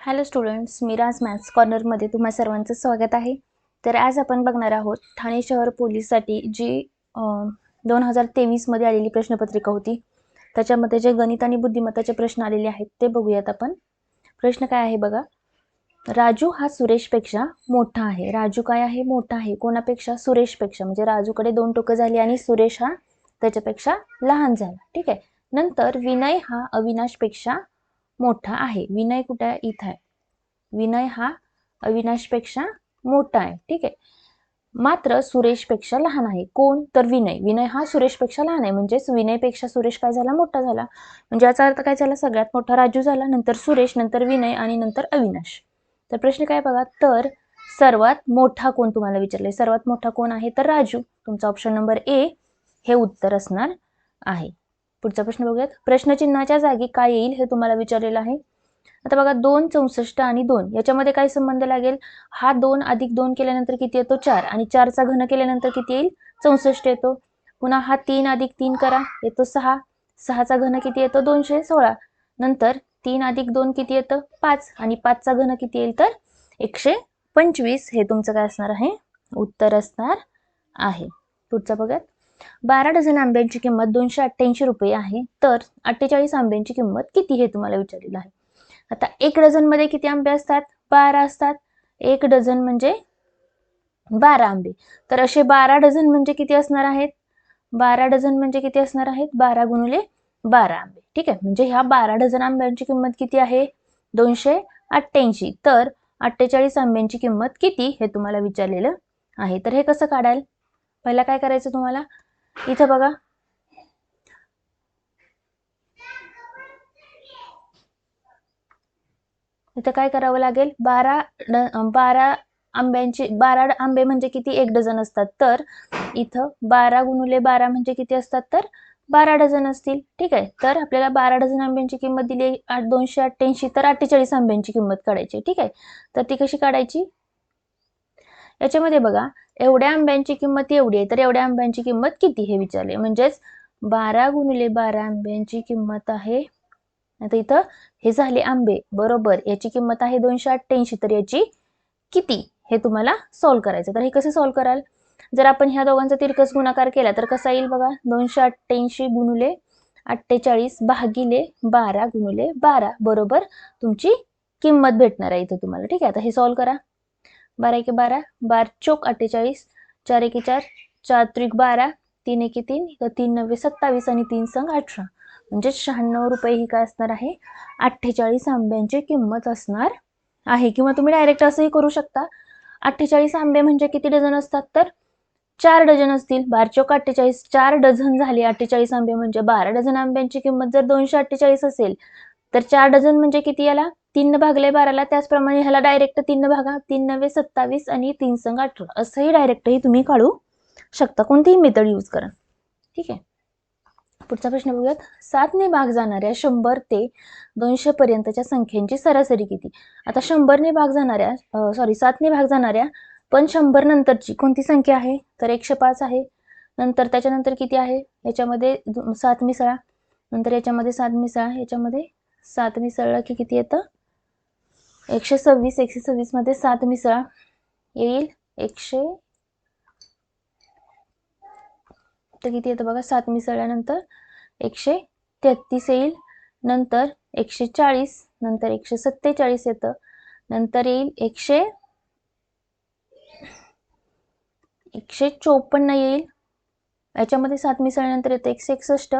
Hello students Miraj maths कॉर्नरमध्ये तुम्हा सर्वांचं स्वागत आहे. तर आज आपण बघणार आहोत ठाणे शहर पोलीससाठी जी दोन हजार तेवीसमध्ये आलेली प्रश्नपत्रिका होती. त्याच्यामध्ये जे गणित आणि बुद्धिमत्ताचे प्रश्न आलेले आहेत ते बघूयात आपण. प्रश्न काय आहे बघा? राजू हा सुरेशपेक्षा मोठा आहे. राजू काय आहे? मोठा आहे. कोणापेक्षा? सुरेशपेक्षा. म्हणजे राजूकडे दोन टोकं झाली आणि सुरेश हा त्याच्यापेक्षा लहान झाला. ठीक आहे. नंतर विनय हा अविनाशपेक्षा मोठा आहे. विनय कुठे आहे? इथं आहे. विनय हा अविनाशपेक्षा मोठा आहे. ठीक आहे. मात्र सुरेशपेक्षा लहान आहे. कोण? तर विनय. विनय हा सुरेशपेक्षा लहान आहे. म्हणजेच विनयपेक्षा सुरेश काय झाला? मोठा झाला. म्हणजे याचा अर्थ काय झाला? सगळ्यात मोठा राजू झाला. नंतर सुरेश नंतर विनय आणि नंतर अविनाश. तर प्रश्न काय बघा? तर सर्वात मोठा कोण तुम्हाला विचारले सर्वात मोठा कोण आहे? तर राजू. तुमचा ऑप्शन नंबर ए हे उत्तर असणार आहे. पुढचा प्रश्न बघूयात. प्रश्नचिन्हाच्या जागी काय येईल हे तुम्हाला विचारलेलं आहे. आता बघा दोन चौसष्ट आणि दोन याच्यामध्ये काय संबंध लागेल? हा दोन अधिक दोन केल्यानंतर किती येतो? चार आणि चारचा घन केल्यानंतर किती येईल? चौसष्ट येतो. पुन्हा हा तीन अधिक तीन करा येतो सहा. सहाचा घन किती येतो? दोनशे सोळा. नंतर तीन अधिक दोन किती येतं? पाच आणि पाचचा घन किती येईल तर? एकशे पंचवीस. हे तुमचं काय असणार आहे? उत्तर असणार आहे. पुढचा बघूयात. बारा डझन आंब्यांची किंमत दोनशे अठ्ठ्याऐंशी रुपये आहे. तर अठ्ठेचाळीस आंब्यांची किंमत किती हे तुम्हाला विचारलेलं आहे? आता एक डझनमध्ये किती आंबे असतात? बारा असतात. एक डझन म्हणजे बारा आंबे. तर असे बारा डझन म्हणजे किती असणार आहेत? बारा डझन म्हणजे किती असणार आहेत? बारा गुणले बारा आंबे. ठीक आहे? म्हणजे ह्या बारा डझन आंब्यांची किंमत किती आहे? दोनशे अठ्ठ्याऐंशी. तर अठ्ठेचाळीस आंब्यांची किंमत किती हे तुम्हाला विचारलेलं आहे. तर हे कसं काढाल? पहिला काय करायचं तुम्हाला? इथं बघा. इथं काय करावं लागेल? बारा बारा आंब्यांची बारा आंबे म्हणजे किती? एक डझन असतात. तर इथं बारा गुणुले बारा म्हणजे किती असतात? तर बारा डझन असतील. ठीक आहे. तर आपल्याला बारा डझन आंब्यांची किंमत दिली आठ दोनशे अठ्ठ्याऐंशी तर अठ्ठेचाळीस आंब्यांची किंमत काढायची ठीक आहे. तर ती कशी काढायची? याच्यामध्ये बघा. एवढ्या आंब्यांची किंमत एवढी आहे तर एवढ्या आंब्यांची किंमत किती हे विचारले? म्हणजेच बारा गुणिले बारा आंब्यांची किंमत आहे. आता इथं हे झाले आंबे बरोबर. याची किंमत आहे दोनशे अठ्ठ्याऐंशी तर याची किती हे तुम्हाला सॉल्व्ह करायचं तर हे कसे सॉल्व्ह कराल? जर आपण ह्या दोघांचा तिरकस गुणाकार केला तर कसा येईल बघा? दोनशे अठ्ठ्याऐंशी गुणुले अठ्ठेचाळीस भागिले बारा गुणुले बारा बरोबर. तुमची किंमत भेटणार आहे इथं तुम्हाला ठीक आहे? आता हे सॉल्व्ह करा. बारा एके बारा बार चोक अठ्ठेचाळीस चार एके चार चार त्रिक बारा तीन एके तीन तीन नव्वे सत्तावीस आणि तीन संघ अठरा. म्हणजे शहाण्णव रुपये ही काय असणार आहे? अठ्ठेचाळीस आंब्यांची किंमत असणार आहे. किंवा तुम्ही डायरेक्ट असंही करू शकता. अठ्ठेचाळीस आंबे म्हणजे किती डझन असतात? तर चार डझन असतील. बार चौक अठ्ठेचाळीस चार डझन झाले. अठ्ठेचाळीस आंबे म्हणजे बारा डझन आंब्यांची किंमत जर दोनशे अठ्ठेचाळीस असेल तर चार डझन म्हणजे किती याला? तीन भागले बाराला त्याचप्रमाणे ह्याला डायरेक्ट तीन भागा तीन नवे सत्तावीस आणि तीन संघ अठरा. असंही डायरेक्टही तुम्ही काढू शकता. कोणतीही मेथड यूज करा. ठीक आहे? पुढचा प्रश्न बघूयात. सातने भाग जाणाऱ्या शंभर ते दोनशे पर्यंतच्या संख्येची सरासरी किती? आता शंभरने भाग जाणाऱ्या सॉरी सातने भाग जाणाऱ्या पण शंभर नंतरची कोणती संख्या आहे? तर एकशे पाच आहे. नंतर त्याच्यानंतर किती आहे? याच्यामध्ये सात मिसळा. नंतर याच्यामध्ये सात मिसळा. याच्यामध्ये सात मिसळला की किती येतं? एकशे सव्वीस एकशे सव्वीसमध्ये सात मिसळा येईल. एकशे तर किती येतं बघा? सात मिसळल्यानंतर एकशे तेहतीस येईल. नंतर एकशे चाळीस नंतर एकशे सत्तेचाळीस येतं. नंतर येईल एकशे एकशे चोपन्न येईल. याच्यामध्ये सात मिसळल्यानंतर येतं एकशे एकसष्ट.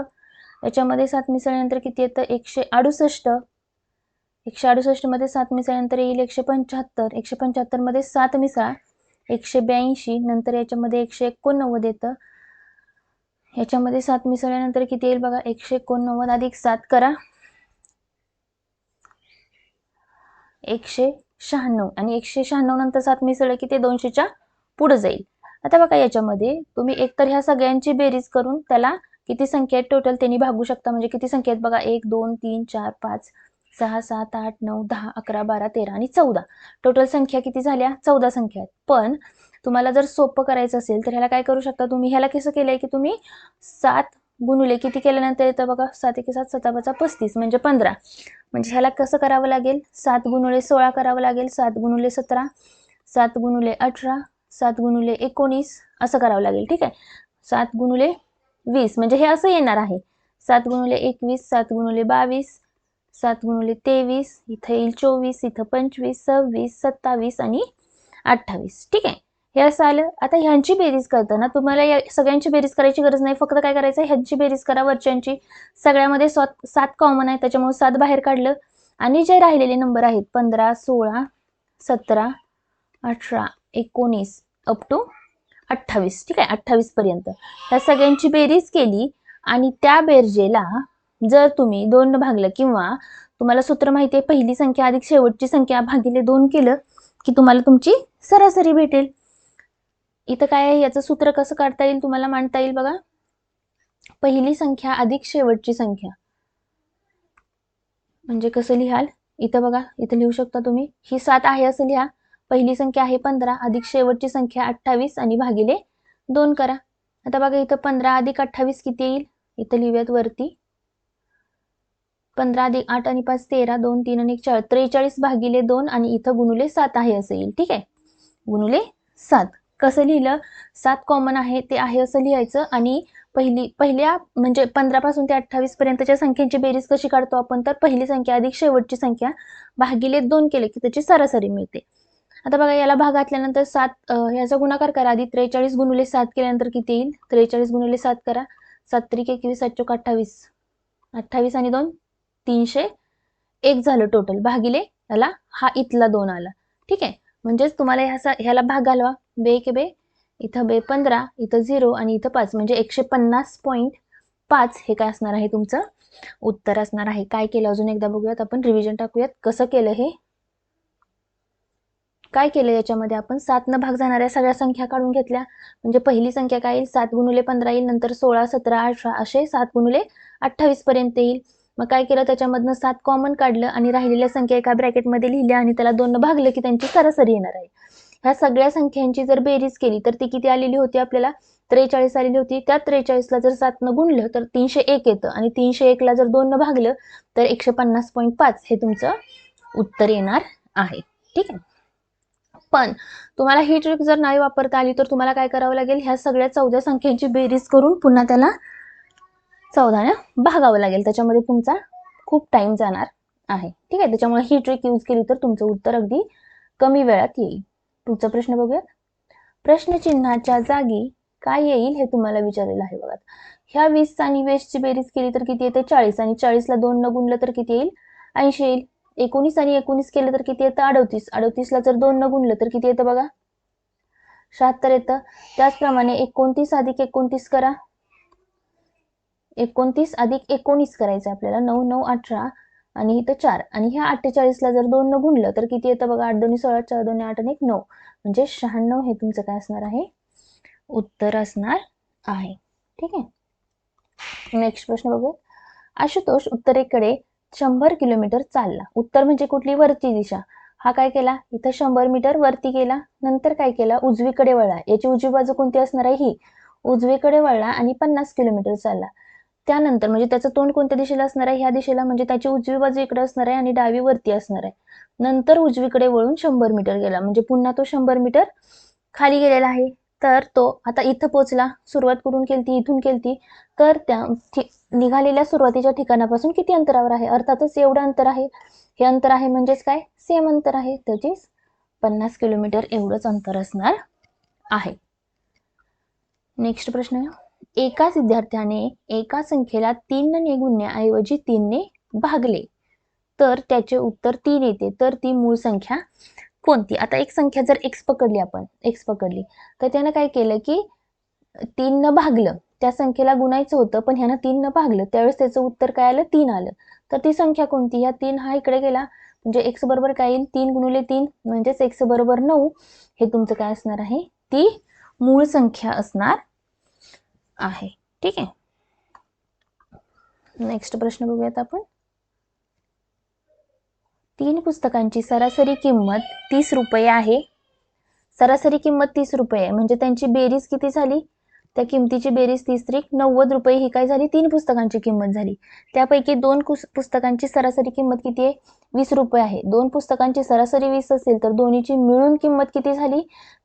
याच्यामध्ये सात मिसळल्यानंतर किती येतं? एकशे अडुसष्ट. एकशे अडुसष्टमध्ये सात मिसाळनंतर येईल एकशे पंच्याहत्तर. एकशे पंच्याहत्तरमध्ये सात मिसळा एकशे ब्याऐंशी. नंतर याच्यामध्ये एकशे एकोणनव्वद येतं. याच्यामध्ये सात मिसळल्यानंतर किती येईल बघा? एकशे एकोणनव्वद अधिक सात करा. एकशे शहाण्णव. आणि एकशे शहाण्णव नंतर सात मिसळ की ते दोनशेच्या पुढे जाईल. आता बघा याच्यामध्ये तुम्ही एकतर ह्या सगळ्यांची बेरीज करून त्याला किती संख्या आहेत? टोटल त्यांनी भागू शकता. म्हणजे किती संख्या आहेत? बघा एक दोन तीन चार पाच सहा सात आठ नऊ दहा अकरा बारा तेरा आणि चौदा. टोटल संख्या किती झाल्या? चौदा संख्या आहेत. पण तुम्हाला जर सोपं करायचं असेल तर ह्याला काय करू शकता तुम्ही? ह्याला कसं केलंय की तुम्ही सात गुणुले किती केल्यानंतर येतं बघा? सात एके सात सताबाचा पस्तीस म्हणजे पंधरा. म्हणजे ह्याला कसं करावं लागेल? सात गुणुले सोळा करावं लागेल. सात गुणुले सतरा सात गुणुले अठरा सात गुणुले एकोणीस असं करावं लागेल. ठीक आहे? सात गुणुले वीस म्हणजे हे असं येणार आहे. सात गुणुले एकवीस सात गुणुले बावीस सात गुणुले तेवीस इथं येईल चोवीस इथं पंचवीस सव्वीस सत्तावीस आणि अठ्ठावीस. ठीक आहे? हे असं आलं. आता ह्यांची बेरीज करताना तुम्हाला या सगळ्यांची बेरीज करायची गरज नाही. फक्त काय करायचं? ह्यांची बेरीज करा वरच्यांची. सगळ्यामध्ये सात सात कॉमन आहे त्याच्यामुळे सात बाहेर काढलं. आणि जे राहिलेले नंबर आहेत पंधरा सोळा सतरा अठरा एकोणीस अप टू अठ्ठावीस. ठीक आहे? अठ्ठावीस पर्यंत. ह्या सगळ्यांची बेरीज केली आणि त्या बेरजेला जर तुम्ही दोन भागलं किंवा तुम्हाला सूत्र माहिती आहे पहिली संख्या अधिक शेवटची संख्या भागिले दोन केलं की तुम्हाला तुमची सरासरी भेटेल. इथं काय आहे? याचं सूत्र कसं काढता येईल तुम्हाला मांडता येईल बघा. पहिली संख्या अधिक शेवटची संख्या. म्हणजे कसं लिहाल? इथं बघा इथं लिहू शकता तुम्ही. ही सात आहे असं लिहा. पहिली संख्या आहे पंधरा अधिक शेवटची संख्या अठ्ठावीस आणि भागिले दोन करा. आता बघा इथं पंधरा अधिक अठ्ठावीस किती येईल? इथं लिहूयात वरती. पंधरा अधिक आठ आणि पाच तेरा दोन तीन आणि चार त्रेचाळीस भागिले दोन आणि इथं गुणुले सात आहे असं येईल. ठीक आहे? गुणुले सात. कसं लिहिलं? सात कॉमन आहे ते आहे असं लिहायचं आणि पहिली पहिल्या म्हणजे पंधरापासून ते अठ्ठावीस पर्यंतच्या संख्येची बेरीज कशी काढतो आपण? तर पहिली संख्या अधिक शेवटची संख्या भागिले दोन केले की त्याची सरासरी मिळते. आता बघा याला भाग घातल्यानंतर सात ह्याचा गुणाकार करा. आधी त्रेचाळीस गुणुले सात केल्यानंतर किती येईल? त्रेचाळीस गुणुले सात करा. सात त्रिक एकवीस सात चोक अठ्ठावीस. अठ्ठावीस आणि दोन? तीनशे एक झालं टोटल भागिले याला हा इथला दोन आला. ठीक आहे? म्हणजेच तुम्हाला ह्याचा ह्याला भाग घालवा. बे के बे इथं बे पंधरा इथं झिरो आणि इथं पाच. म्हणजे एकशे पन्नास पॉईंट पाच हे काय असणार आहे तुमचं? उत्तर असणार आहे. काय केलं? अजून एकदा बघूयात. आपण रिव्हिजन टाकूयात. कसं केलं हे? काय केलं याच्यामध्ये आपण? सात न भाग जाणाऱ्या सगळ्या संख्या काढून घेतल्या. म्हणजे पहिली संख्या काय येईल? सात गुणुले पंधरा येईल. नंतर सोळा सतरा अठरा असे सात गुणुले अठ्ठावीस पर्यंत येईल. मग काय केलं? त्याच्यामधनं सात कॉमन काढलं आणि राहिलेल्या संख्या एका ब्रॅकेटमध्ये लिहिल्या आणि त्याला दोन भागलं की त्यांची सरासरी येणार आहे. ह्या सगळ्या संख्यांची जर बेरीज केली तर ती किती आलेली होती आपल्याला? त्रेचाळीस आलेली होती. त्या त्रेचाळीसला जर सातनं गुणलं तर तीनशे एक येतं. आणि तीनशे एकला जर दोननं भागलं तर एकशे पन्नास पॉईंट पाच हे तुमचं उत्तर येणार आहे. ठीक आहे? पण तुम्हाला ही ट्रिक जर नाही वापरता आली तर तुम्हाला काय करावं लागेल? ह्या सगळ्या चौदा संख्यांची बेरीज करून पुन्हा त्याला चौदाने भागावं लागेल. त्याच्यामध्ये तुमचा खूप टाइम जाणार आहे. ठीक आहे? त्याच्यामुळे ही ट्रिक यूज केली तर तुमचं उत्तर अगदी कमी वेळात येईल. पुढचा प्रश्न बघूयात. प्रश्नचिन्हाच्या जागी काय येईल हे तुम्हाला विचारलेलं आहे बघा. ह्या वीस आणि वेस्टची बेरीज केली तर किती येते? चाळीस. आणि चाळीसला दोन न गुणलं तर किती येईल? ऐंशी येईल. एकोणीस आणि एकोणीस केलं तर किती येतं? अडतीस. अडतीसला जर दोन न गुणलं तर किती येतं बघा? शहात्तर येतं. त्याचप्रमाणे एकोणतीस अधिक एकोणतीस करा. एकोणतीस अधिक एकोणीस करायचं आपल्याला. नऊ नऊ अठरा आणि इथं चार. आणि ह्या अठ्ठेचाळीसला जर दोन न गुणलं तर किती येतं बघा? आठ दोन्ही सोळा चार दोन्ही आठ आणि एक नऊ. म्हणजे शहाण्णव हे तुमचं काय असणार आहे? उत्तर असणार आहे. ठीक आहे? नेक्स्ट प्रश्न बघूया. आशुतोष उत्तरेकडे शंभर किलोमीटर चालला. उत्तर म्हणजे कुठली? वरती दिशा. हा काय केला? इथं शंभर मीटर वरती केला. नंतर काय केला? उजवीकडे वळला. याची उजवी बाजू कोणती असणार आहे? ही. उजवीकडे वळला आणि पन्नास किलोमीटर चालला. त्यानंतर म्हणजे त्याचं तोंड कोणत्या दिशेला असणार आहे? ह्या दिशेला म्हणजे त्याची उजवी बाजू इकडे असणार आहे आणि डावी वरती असणार आहे. नंतर उजवीकडे वळून शंभर मीटर गेला. म्हणजे पुन्हा तो शंभर मीटर खाली गेलेला आहे. तर तो आता इथं पोचला सुरुवात कुठून केलती? इथून केलती. तर त्या निघालेल्या सुरुवातीच्या ठिकाणापासून किती अंतरावर आहे? अर्थातच एवढं अंतर आहे. हे अंतर आहे म्हणजेच काय? सेम अंतर आहे. त्याचीच पन्नास किलोमीटर एवढंच अंतर असणार आहे. नेक्स्ट प्रश्न एकाच विद्यार्थ्याने एका संख्येला तीन ने गुणण्याऐवजी तीनने भागले. तर त्याचे उत्तर तीन येते. तर ती मूळ संख्या कोणती? आता एक संख्या जर एक्स पकडली आपण एक्स पकडली तर त्यानं काय केलं की तीन न भागलं त्या संख्येला गुणायचं होतं पण ह्यानं तीन न भागलं त्यावेळेस त्याचं उत्तर काय आलं? तीन आलं. तर ती संख्या कोणती? ह्या तीन हा इकडे गेला. म्हणजे एक्स बरोबर काय येईल? तीन गुणुले तीन म्हणजेच एक्स बरोबर नऊ. हे तुमचं काय असणार आहे? ती मूळ संख्या असणार आहे. ठीक आहे. नेक्स्ट प्रश्न बघूयात आपण. तीन पुस्तकांची सरासरी किंमत तीस रुपये आहे. सरासरी किंमत तीस रुपये आहे. म्हणजे त्यांची बेरीज किती झाली? त्या किमतीची बेरीज तीस त्रिक नव्वद रुपये ही काय झाली? तीन पुस्तकांची किंमत झाली. त्यापैकी दोन पुस्तकांची सरासरी किंमत किती आहे? वीस रुपये आहे. दोन पुस्तकांची सरासरी वीस असेल तर दोन्हीची मिळून किंमत किती झाली?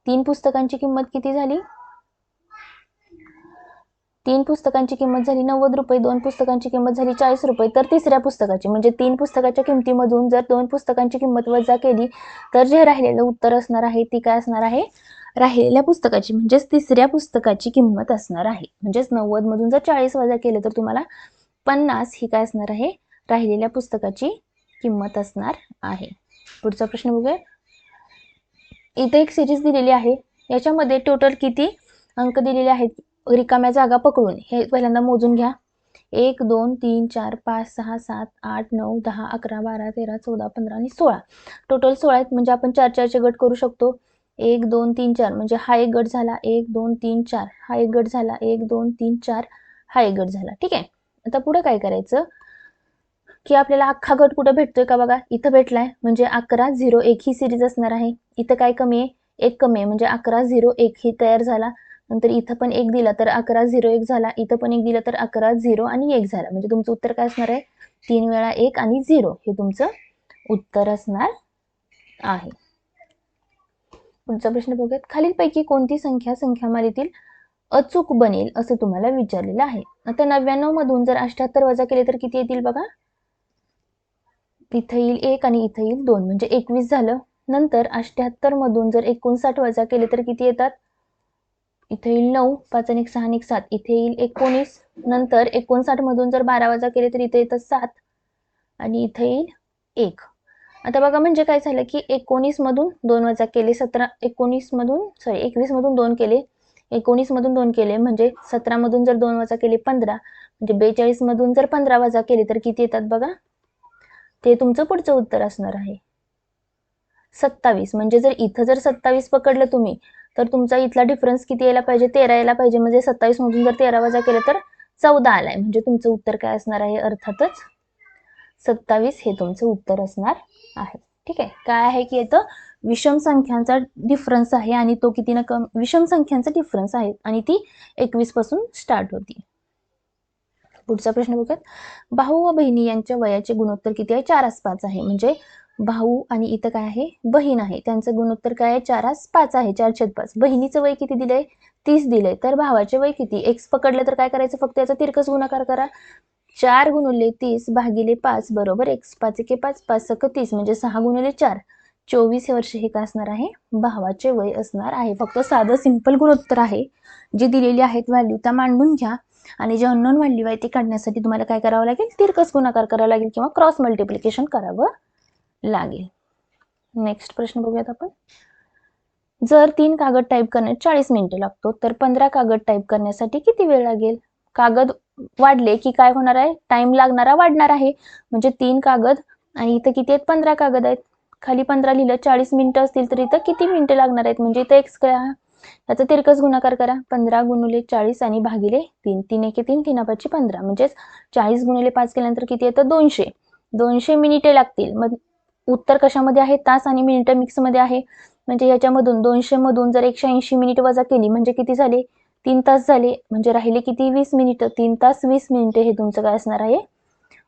तीन पुस्तकांची किंमत किती झाली? तीन पुस्तकांची किंमत झाली नव्वद रुपये दोन पुस्तकांची किंमत झाली चाळीस रुपये तर तिसऱ्या पुस्तकाची. म्हणजे तीन पुस्तकाच्या किमतीमधून जर दोन पुस्तकांची किंमत वजा केली तर जे राहिलेलं उत्तर असणार आहे ती काय असणार आहे? राहिलेल्या पुस्तकाची म्हणजेच तिसऱ्या पुस्तकाची किंमत असणार आहे. म्हणजेच नव्वद मधून जर चाळीस वजा केलं तर तुम्हाला पन्नास ही काय असणार आहे? राहिलेल्या पुस्तकाची किंमत असणार आहे. पुढचा प्रश्न बघूया. इथे एक सिरीज दिलेली आहे. याच्यामध्ये टोटल किती अंक दिलेले आहेत? रिकाम्या जागा पकडून. हे पहिल्यांदा मोजून घ्या. एक दोन तीन चार पाच सहा सात आठ नऊ दहा अकरा बारा तेरा चौदा पंधरा आणि सोळा. टोटल सोळा आहेत म्हणजे आपण चार चारचे गट करू शकतो. एक दोन तीन चार म्हणजे हा एक गट झाला. एक दोन तीन चार. हा एक गट झाला. एक दोन तीन चार. हा एक गट झाला. ठीक आहे? आता पुढं काय करायचं? की आपल्याला अख्खा गट कुठं भेटतोय का बघा? इथं भेटलाय. म्हणजे अकरा झिरो एक ही सिरीज असणार आहे. इथं काय कमी आहे? एक कमी आहे. म्हणजे अकरा झिरो एक ही तयार झाला. नंतर इथं पण एक दिला तर अकरा झिरो एक झाला इथं पण एक दिला तर अकरा झिरो आणि एक झाला. म्हणजे तुमचं उत्तर काय असणार आहे? तीन वेळा एक आणि झिरो हे तुमचं उत्तर असणार आहे. पुढचा प्रश्न बघूयात. खालीलपैकी कोणती संख्या संख्यामालेतील अचूक बनेल असं तुम्हाला विचारलेलं आहे? आता नव्याण्णव मधून जर अठ्याहत्तर वजा केले तर किती येतील बघा? इथं येईल एक आणि इथं येईल दोन. म्हणजे एकवीस झालं. नंतर अष्ट्याहत्तर मधून जर एकोणसाठ वजा केले तर किती येतात? इथे येईल नऊ पाच आणि एक सहा आणि सात. इथे येईल एकोणीस नंतर एकोणसाठ मधून जर बारा वाजा केले तर इथे येतात सात आणि इथे येईल एक. आता बघा म्हणजे काय झालं की एकोणीस मधून दोन वजा केले सतरा एकोणीस मधून सॉरी एकवीस मधून दोन केले एकोणीस मधून दोन केले म्हणजे सतरा मधून जर दोन वजा केले पंधरा म्हणजे बेचाळीस मधून जर पंधरा वजा केले तर किती येतात बघा? ते तुमचं पुढचं उत्तर असणार आहे. सत्तावीस म्हणजे जर इथं जर सत्तावीस पकडलं तुम्ही तर तुमचा इथला डिफरन्स किती यायला पाहिजे? तेरा यायला पाहिजे. म्हणजे सत्तावीस मधून जर तेरा वजा केलं तर चौदा आलाय. म्हणजे तुमचं उत्तर काय असणार आहे? अर्थातच सत्तावीस हे तुमचं उत्तर असणार आहे. ठीक आहे? काय आहे की येतं विषम संख्यांचा डिफरन्स आहे आणि तो किती ना कम विषम संख्यांचा डिफरन्स आहे आणि ती एकवीसपासून स्टार्ट होती. पुढचा प्रश्न बघूयात. भाऊ व बहिणी यांच्या वयाचे गुणोत्तर किती आहे? चारास पाच आहे. म्हणजे भाऊ आणि इथं काय आहे? बहीण आहे. त्यांचं गुणोत्तर काय आहे? चारास पाच आहे. चार छेद पाच. बहिणीचं वय किती दिलंय? तीस दिलंय. तर भावाचे वय किती? एक्स पकडलं तर काय करायचं? फक्त याचा तिरकस गुणाकार करा. चार गुणुले तीस भागिले पाच. बरोबर? एक्स पाच एके पाच. पाच सक तीस. म्हणजे सहा गुणुले चार. चोवीस वर्ष हे काय असणार आहे? भावाचे वय असणार आहे. फक्त साधं सिंपल गुणोत्तर आहे. जे दिलेली आहेत व्हॅल्यू त्या मांडून घ्या. आणि जे अननोन व्हॅल्यू आहे ते काढण्यासाठी तुम्हाला काय करावं लागेल? तिरकस गुणाकार करावा लागेल किंवा क्रॉस मल्टिप्लिकेशन करावं. लागेल. नेक्स्ट प्रश्न बघूयात आपण. जर तीन कागद टाईप करण्यात चाळीस मिनिटं लागतो तर पंधरा कागद टाईप करण्यासाठी किती वेळ लागेल? कागद वाढले की काय होणार आहे? टाइम लागणारा वाढणार आहे. म्हणजे तीन कागद आणि इथं किती आहेत? पंधरा कागद आहेत. खाली पंधरा लिहिलं चाळीस मिनिटं असतील तर इथं किती मिनिटं लागणार आहेत? म्हणजे इथं एक्स करा. याचा तिरकस गुणाकार करा. पंधरा गुणुले चाळीस आणि भागिले तीन. तीन एके तीन तीन पाचशे पंधरा. म्हणजेच चाळीस गुणुले पाच केल्यानंतर किती येतं? दोनशे. दोनशे मिनिटे लागतील. मग उत्तर कशामध्ये आहे? तास आणि मिनिटं मिक्समध्ये आहे. म्हणजे ह्याच्यामधून दोनशे मधून जर एकशे ऐंशी मिनिट वजा केली म्हणजे किती झाले? तीन तास झाले. म्हणजे राहिले किती? वीस मिनिट तीन तास वीस मिनिटे हे तुमचं काय असणार आहे?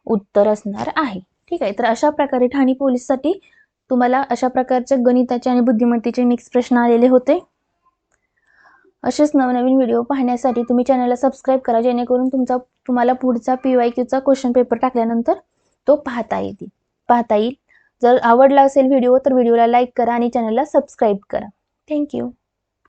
उत्तर असणार आहे. ठीक आहे. तर अशा प्रकारे ठाणे पोलीससाठी तुम्हाला अशा प्रकारचे गणिताचे आणि बुद्धिमत्तेचे मिक्स प्रश्न आलेले होते. असेच नवनवीन व्हिडिओ पाहण्यासाठी तुम्ही चॅनलला सबस्क्राईब करा जेणेकरून तुमचा तुम्हाला पुढचा पी वाय क्यूचा क्वेश्चन पेपर टाकल्यानंतर तो पाहता येईल पाहता येईल. जर आवडला असेल व्हिडिओ तर व्हिडिओला लाईक करा आणि चॅनलला सबस्क्राईब करा. थँक्यू